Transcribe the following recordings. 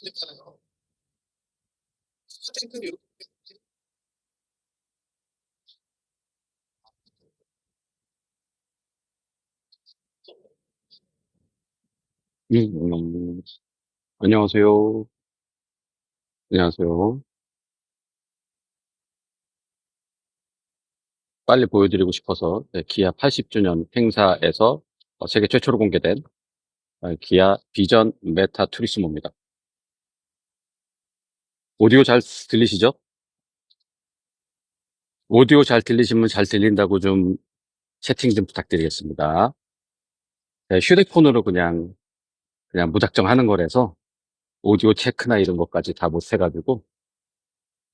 그랬잖아요. 탱크는 이렇게 음, 안녕하세요. 안녕하세요. 빨리 보여드리고 싶어서 네, 기아 80주년 행사에서 어, 세계 최초로 공개된 어, 기아 비전 메타 투리스모입니다. 오디오 잘 들리시죠? 오디오 잘 들리시면 잘 들린다고 좀 채팅 좀 부탁드리겠습니다. 네, 휴대폰으로 그냥 그냥 무작정 하는 거라서 오디오 체크나 이런 것까지 다 못 해가지고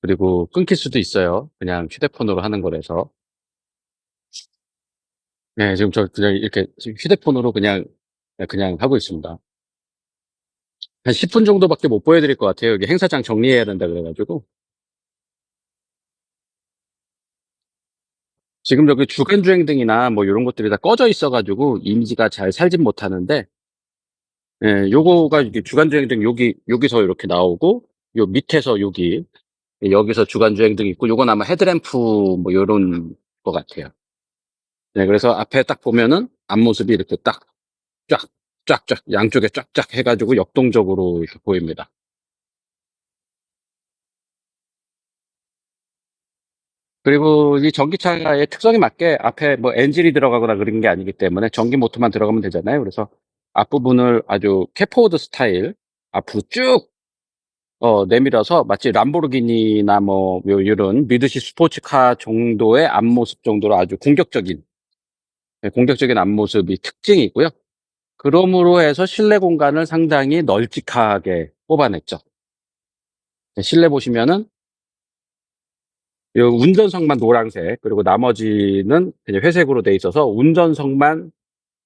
그리고 끊길 수도 있어요. 그냥 휴대폰으로 하는 거라서 네, 지금 저 그냥 이렇게 휴대폰으로 그냥 네, 그냥 하고 있습니다. 한 10분 정도밖에 못 보여드릴 것 같아요. 여기 행사장 정리해야 된다 그래가지고 지금 여기 주간 주행 등이나 뭐 이런 것들이 다 꺼져 있어가지고 이미지가 잘 살진 못하는데 예, 요거가 이게 주간 주행 등 여기 여기서 이렇게 나오고 요 밑에서 여기 여기서 주간 주행 등 있고 요건 아마 헤드램프 뭐 요런 것 같아요. 네, 그래서 앞에 딱 보면은 앞모습이 이렇게 딱 쫙, 쫙쫙 양쪽에 쫙쫙 해가지고 역동적으로 이렇게 보입니다. 그리고 이 전기차의 특성에 맞게 앞에 뭐 엔진이 들어가거나 그런 게 아니기 때문에 전기 모터만 들어가면 되잖아요. 그래서 앞부분을 아주 캐포드 스타일 앞으로 쭉 어, 내밀어서 마치 람보르기니나 뭐 요- 요런 미드시 스포츠카 정도의 앞모습 정도로 아주 공격적인 네, 공격적인 앞모습이 특징이 있고요. 그러므로 해서 실내 공간을 상당히 널찍하게 뽑아냈죠. 네, 실내 보시면은 요 운전석만 노란색 그리고 나머지는 그냥 회색으로 돼 있어서 운전석만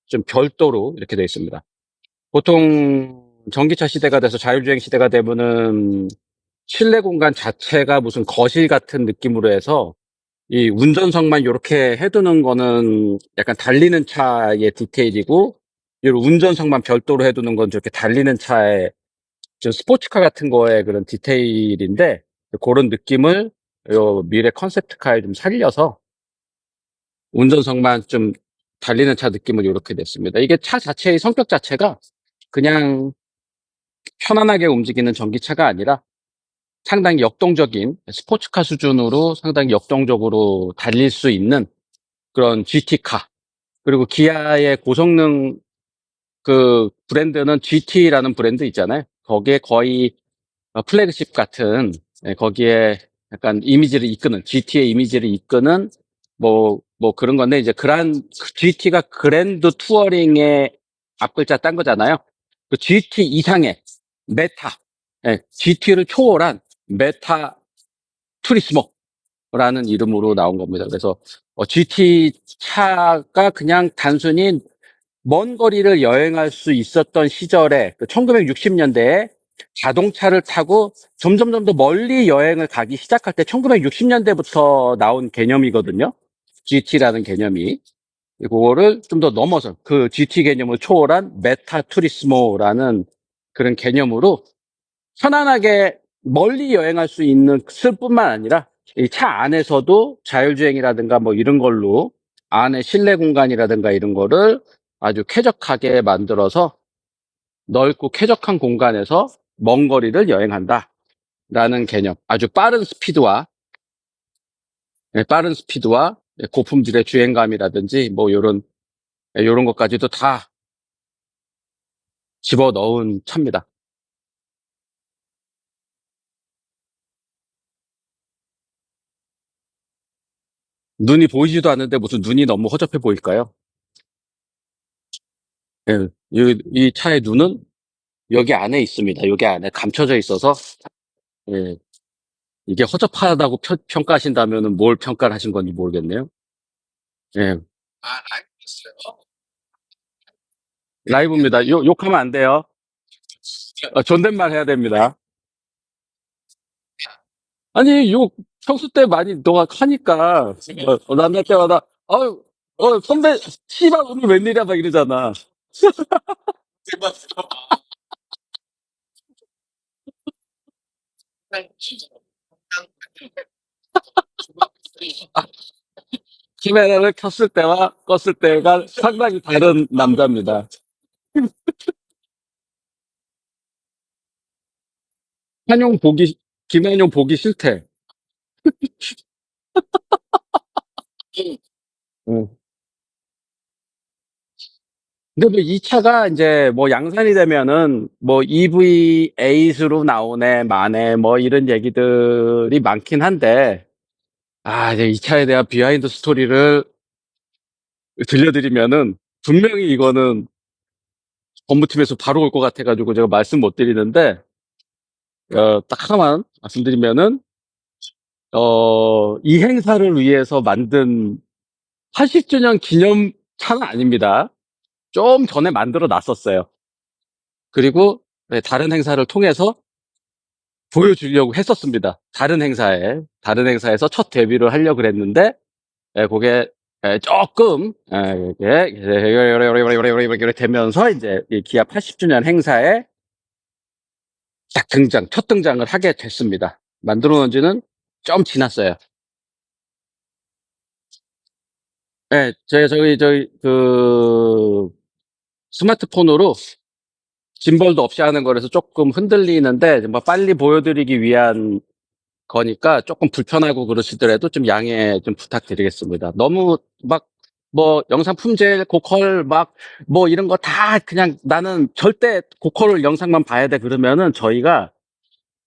좀 별도로 이렇게 돼 있습니다. 보통 전기차 시대가 돼서 자율주행 시대가 되면은 실내 공간 자체가 무슨 거실 같은 느낌으로 해서 이 운전석만 이렇게 해두는 거는 약간 달리는 차의 디테일이고 이 운전석만 별도로 해두는 건 저렇게 달리는 좀 스포츠카 같은 거의 그런 디테일인데 그런 느낌을 요 미래 컨셉트카에 좀 살려서 운전석만 좀 달리는 차 느낌을 이렇게 냈습니다. 이게 차 자체의 성격 자체가 그냥 편안하게 움직이는 전기차가 아니라 상당히 역동적인 스포츠카 수준으로 상당히 역동적으로 달릴 수 있는 그런 GT카 그리고 기아의 고성능 그 브랜드는 GT라는 브랜드 있잖아요. 거기에 거의 어, 플래그십 같은 예, 거기에 약간 이미지를 이끄는 GT의 이미지를 이끄는 뭐 뭐 그런 건데 이제 그란 GT가 그랜드 투어링의 앞글자 딴 거잖아요. 그 GT 이상의 메타 GT를 초월한 메타 투리스모라는 이름으로 나온 겁니다. 그래서 어, GT 차가 그냥 단순히 먼 거리를 여행할 수 있었던 시절에 그 1960년대에 자동차를 타고 점점점 더 멀리 여행을 가기 시작할 때 1960년대부터 나온 개념이거든요. GT라는 개념이. 그거를 좀 더 넘어서 그 GT 개념을 초월한 메타 투리스모라는 그런 개념으로 편안하게 멀리 여행할 수 있는 쓸 뿐만 아니라 이 차 안에서도 자율주행이라든가 뭐 이런 걸로 안에 실내 공간이라든가 이런 거를 아주 쾌적하게 만들어서 넓고 쾌적한 공간에서 먼 거리를 여행한다. 라는 개념. 아주 빠른 스피드와, 예, 빠른 스피드와 예, 고품질의 주행감이라든지 뭐 요런, 예, 요런 것까지도 다 집어 넣은 차입니다. 눈이 보이지도 않는데 무슨 눈이 너무 허접해 보일까요? 예, 이, 이 차의 눈은 여기 안에 있습니다. 여기 안에 감춰져 있어서, 예, 이게 허접하다고 평, 평가하신다면 뭘 평가를 하신 건지 모르겠네요. 예, 아. 라이브입니다. 욕, 욕하면 안 돼요. 어, 존댓말 해야 됩니다. 아니, 욕 평소 때 많이 너가 하니까, 어, 어, 만날 때마다, 어유 어, 선배, 씨발, 오늘 웬일이야, 막 이러잖아. 대박. 카메라를 켰을 때와 껐을 때가 상당히 다른 남자입니다. 한용 보기, 김한용 보기 싫대. 응. 근데 뭐 이 차가 이제 뭐 양산이 되면은 뭐 EV8으로 나오네, 마네, 뭐 이런 얘기들이 많긴 한데, 아, 이제 이 차에 대한 비하인드 스토리를 들려드리면은 분명히 이거는 법무팀에서 바로 올 것 같아 가지고 제가 말씀 못 드리는데, 어, 딱 하나만 말씀드리면은, 어, 이 행사를 위해서 만든 80 주년 기념 차는 아닙니다. 좀 전에 만들어 놨었어요. 그리고 네, 다른 행사를 통해서 보여주려고 했었습니다. 다른 행사에, 다른 행사에서 첫 데뷔를 하려고 그랬는데, 예, 그게 예, 조금 이렇게 되면서 이제 이 기아 80주년 행사에 딱 등장, 첫 등장을 하게 됐습니다. 만들어 놓은 지는 좀 지났어요. 예, 제가 저희, 저희, 그, 스마트폰으로 짐벌도 없이 하는 거라서 조금 흔들리는데, 뭐 빨리 보여드리기 위한 거니까 조금 불편하고 그러시더라도 좀 양해 좀 부탁드리겠습니다. 너무 막, 뭐, 영상 품질, 고퀄, 막, 뭐, 이런 거 다 그냥 나는 절대 고퀄 영상만 봐야 돼. 그러면은 저희가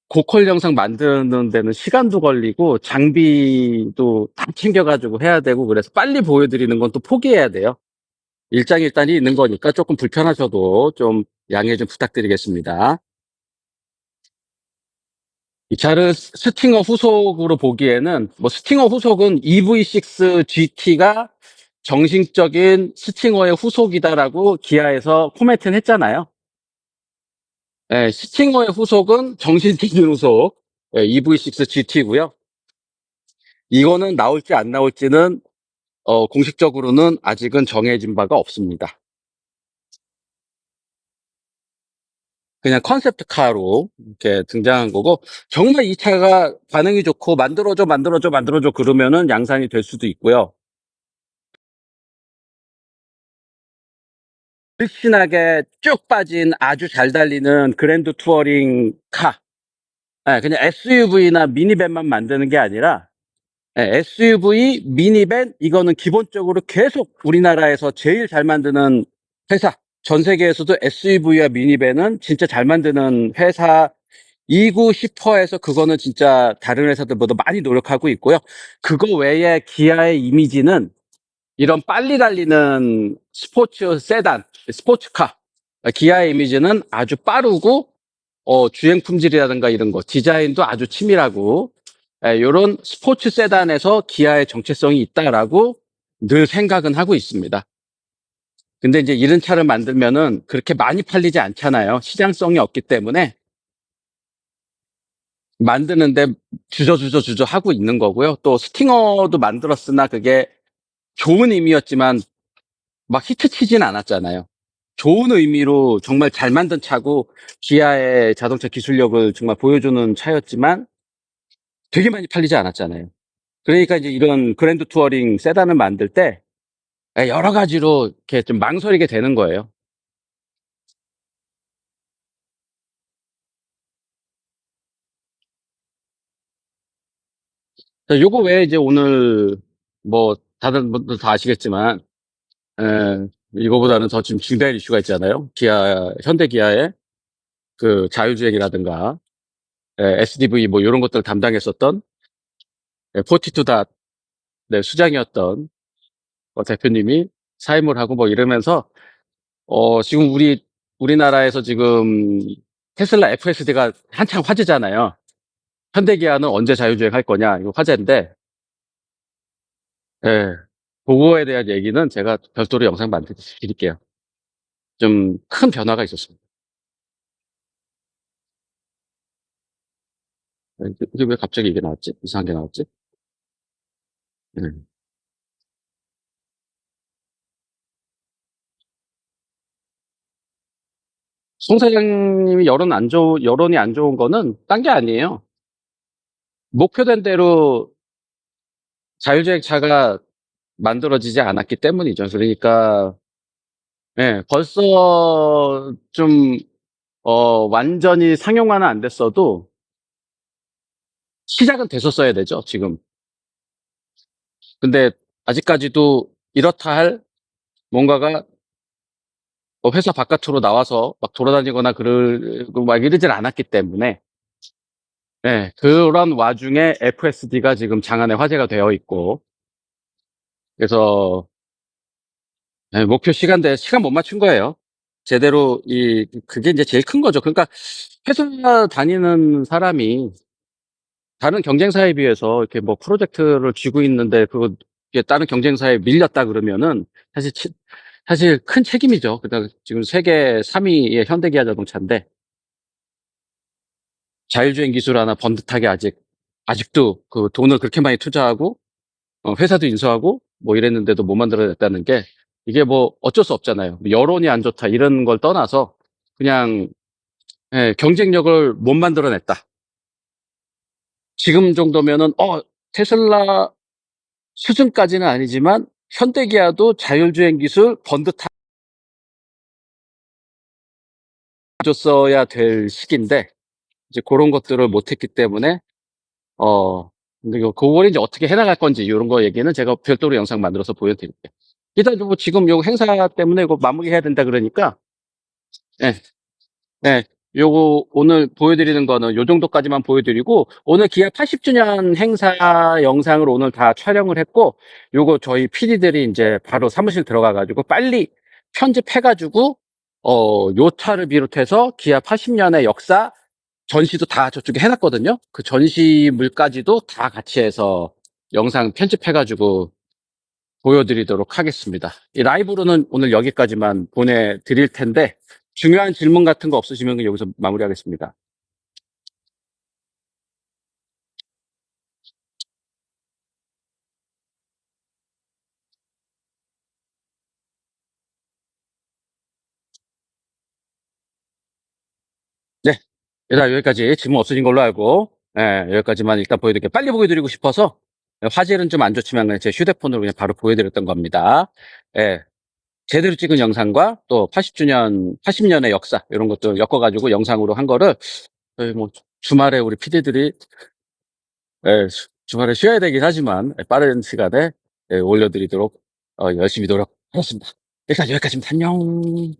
고퀄 영상 만드는 데는 시간도 걸리고 장비도 다 챙겨가지고 해야 되고 그래서 빨리 보여드리는 건 또 포기해야 돼요. 일장일단이 있는 거니까 조금 불편하셔도 좀 양해 좀 부탁드리겠습니다. 이 차를 스팅어 후속으로 보기에는 뭐 스팅어 후속은 EV6 GT가 정식적인 스팅어의 후속이다라고 기아에서 코멘트는 했잖아요. 예, 스팅어의 후속은 정신적인 후속 예, EV6 GT고요. 이거는 나올지 안 나올지는 어, 공식적으로는 아직은 정해진 바가 없습니다. 그냥 컨셉트 카로 이렇게 등장한 거고 정말 이 차가 반응이 좋고 만들어줘 만들어줘 만들어줘 그러면은 양산이 될 수도 있고요. 푹신하게 쭉 빠진 아주 잘 달리는 그랜드 투어링 카. 예, 그냥 SUV나 미니밴만 만드는 게 아니라 예, SUV, 미니밴 이거는 기본적으로 계속 우리나라에서 제일 잘 만드는 회사. 전 세계에서도 SUV와 미니밴은 진짜 잘 만드는 회사이고 싶어해서 그거는 진짜 다른 회사들보다 많이 노력하고 있고요. 그거 외에 기아의 이미지는 이런 빨리 달리는 스포츠 세단, 스포츠카. 기아의 이미지는 아주 빠르고 어, 주행 품질이라든가 이런 거 디자인도 아주 치밀하고 이런 스포츠 세단에서 기아의 정체성이 있다라고 늘 생각은 하고 있습니다. 근데 이제 이런 차를 만들면은 그렇게 많이 팔리지 않잖아요. 시장성이 없기 때문에 만드는데 주저주저 주저 하고 있는 거고요. 또 스팅어도 만들었으나 그게 좋은 의미였지만 막 히트 치진 않았잖아요. 좋은 의미로 정말 잘 만든 차고 기아의 자동차 기술력을 정말 보여주는 차였지만 되게 많이 팔리지 않았잖아요. 그러니까 이제 이런 그랜드 투어링 세단을 만들 때 여러 가지로 이렇게 좀 망설이게 되는 거예요. 자, 요거 외에 이제 오늘 뭐 다들 분들 다 아시겠지만 에, 이거보다는 더 지금 중대한 이슈가 있잖아요. 기아 현대 기아의 그 자율주행이라든가 에, SDV 뭐 이런 것들 을 담당했었던 에, 포티투닷 네, 수장이었던 어, 대표님이 사임을 하고 뭐 이러면서 어, 지금 우리 우리나라에서 지금 테슬라 FSD가 한창 화제잖아요. 현대기아는 언제 자율주행 할 거냐 이거 화제인데 예, 그거에 대한 얘기는 제가 별도로 영상 만들어 드릴게요. 좀 큰 변화가 있었습니다. 예, 이게 이게 왜 갑자기 이게 나왔지? 이상한 게 나왔지? 예. 송 사장님이 여론 안 좋, 여론이 안 좋은 거는 딴 게 아니에요. 목표된 대로 자율주행차가 만들어지지 않았기 때문이죠. 그러니까 예, 벌써 좀 어, 완전히 상용화는 안 됐어도 시작은 됐었어야 되죠, 지금. 근데 아직까지도 이렇다 할 뭔가가 뭐 회사 바깥으로 나와서 막 돌아다니거나 그러고 막 이러질 않았기 때문에 예, 그런 와중에 FSD가 지금 장안의 화제가 되어 있고 그래서 예, 목표 시간대 시간 못 맞춘 거예요. 제대로 이 그게 이제 제일 큰 거죠. 그러니까 회사 다니는 사람이 다른 경쟁사에 비해서 이렇게 뭐 프로젝트를 쥐고 있는데 그거 다른 경쟁사에 밀렸다 그러면은 사실 치- 사실 큰 책임이죠. 그다음 지금 세계 3위의 현대기아 자동차인데 자율주행 기술 하나 번듯하게 아직 아직도 그 돈을 그렇게 많이 투자하고 어, 회사도 인수하고 뭐 이랬는데도 못 만들어냈다는 게 이게 뭐 어쩔 수 없잖아요. 여론이 안 좋다 이런 걸 떠나서 그냥 예, 경쟁력을 못 만들어냈다. 지금 정도면은 어 테슬라 수준까지는 아니지만 현대기아도 자율주행 기술 번듯하게 줬어야 될 시기인데 이제 그런 것들을 못했기 때문에 어 근데 이거 그걸 이제 어떻게 해나갈 건지 이런 거 얘기는 제가 별도로 영상 만들어서 보여드릴게요. 일단 뭐 지금 요 행사 때문에 이거 마무리해야 된다 그러니까 예, 네, 요거 오늘 보여드리는 거는 요 정도까지만 보여드리고 오늘 기아 80주년 행사 영상을 오늘 다 촬영을 했고 요거 저희 PD들이 이제 바로 사무실 들어가 가지고 빨리 편집해 가지고 어, 요 차를 비롯해서 기아 80년의 역사 전시도 다 저쪽에 해놨거든요. 그 전시물까지도 다 같이 해서 영상 편집해 가지고 보여드리도록 하겠습니다. 이 라이브로는 오늘 여기까지만 보내드릴 텐데 중요한 질문 같은 거 없으시면 여기서 마무리하겠습니다. 네. 일단 여기까지 질문 없으신 걸로 알고, 예, 여기까지만 일단 보여드릴게요. 빨리 보여드리고 싶어서, 예, 화질은 좀 안 좋지만 그냥 제 휴대폰으로 그냥 바로 보여드렸던 겁니다. 예. 제대로 찍은 영상과 또 80주년, 80년의 역사, 이런 것들 엮어가지고 영상으로 한 거를, 저희 뭐, 주말에 우리 피디들이, 예, 주- 주말에 쉬어야 되긴 하지만, 예, 빠른 시간에 예, 올려드리도록, 어, 열심히 노력하겠습니다. 일단 여기까지입니다. 안녕.